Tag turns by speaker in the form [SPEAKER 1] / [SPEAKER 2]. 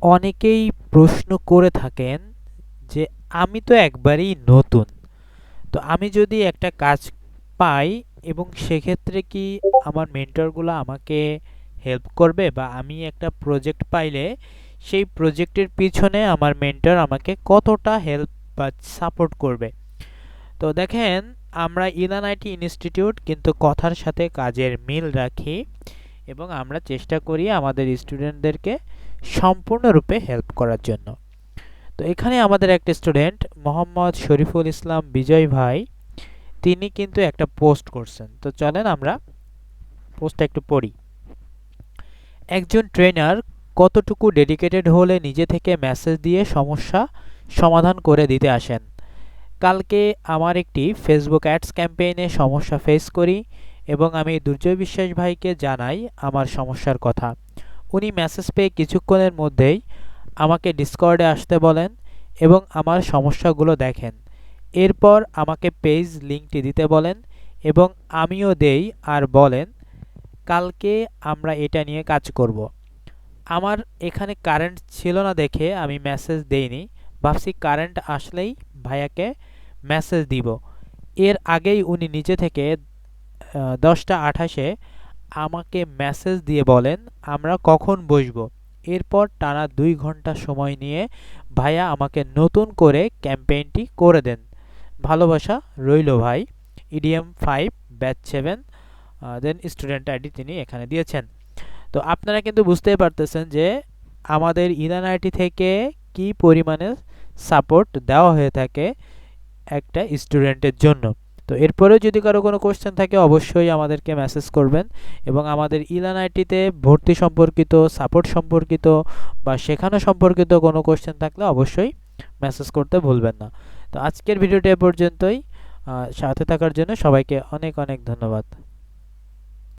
[SPEAKER 1] অনেকেই প্রশ্ন করে থাকেন যে, আমি তো একবারেই নতুন। তো আমি যদি একটা কাজ পাই এবং সেক্ষেত্রে কি আমার মেন্টরগুলো আমাকে হেল্প করবে বা আমি একটা প্রজেক্ট পাইলে সেই প্রজেক্টের পিছনে আমার মেন্টর আমাকে কতটা হেল্প বা সাপোর্ট করবে? তো দেখেন, আমরা ইলান আইটি ইনস্টিটিউট কিন্তু কথার সাথে কাজের মিল রাখি। এবং আমরা চেষ্টা করি আমাদের স্টুডেন্টদেরকে সম্পূর্ণরূপে হেল্প করার জন্য। তো এখানে আমাদের একটা স্টুডেন্ট মোহাম্মদ শরীফুল ইসলাম বিজয় ভাই, তিনি কিন্তু একটা পোস্ট করছেন। তো চলেন আমরা পোস্টটা একটু পড়ি। একজন ট্রেনার কতটুকু ডেডিকেটেড হলে নিজে থেকে মেসেজ দিয়ে সমস্যা সমাধান করে দিতে আসেন? কালকে আমার একটি ফেসবুক অ্যাডস ক্যাম্পেইনে সমস্যা ফেস করি। এবং আমি দুর্জয় বিশ্বাস ভাইকে জানাই আমার সমস্যার কথা। উনি মেসেজ পেয়ে কিছুক্ষণের মধ্যেই আমাকে ডিসকর্ডে আসতে বলেন এবং আমার সমস্যাগুলো দেখেন। এরপর আমাকে পেজ লিঙ্কটি দিতে বলেন এবং আমিও দেই আর বলেন, কালকে আমরা এটা নিয়ে কাজ করব। আমার এখানে কারেন্ট ছিল না দেখে আমি মেসেজ দেইনি। ভাবছি কারেন্ট আসলেই ভাইয়াকে মেসেজ দিব। এর আগেই উনি নিজে থেকে দশটা আঠাশে আমাকে মেসেজ দিয়ে বলেন, আমরা কখন বসবো? এরপর টানা দুই ঘণ্টা সময় নিয়ে ভাইয়া আমাকে নতুন করে ক্যাম্পেইনটি করে দেন। ভালোবাসা রইল ভাই। EDM five batch seven then student ID তিনি এখানে দিয়েছেন। তো আপনারা কিন্তু বুঝতেই পারতেছেন যে আমাদের ইরান আইটি থেকে কি পরিমাণে সাপোর্ট দেওয়া হয়ে থাকে একটা স্টুডেন্টের জন্য। তো এরপরেও যদি কারও কোনো কোশ্চেন থাকে, অবশ্যই আমাদেরকে মেসেজ করবেন এবং আমাদের ইলান আইটিতে ভর্তি সম্পর্কিত সাপোর্ট সম্পর্কিত বা শেখানো সম্পর্কিত কোনো কোশ্চেন থাকলে অবশ্যই মেসেজ করতে ভুলবেন না। তো আজকের ভিডিওটি এ পর্যন্তই। সাথে থাকার জন্য সবাইকে অনেক অনেক ধন্যবাদ।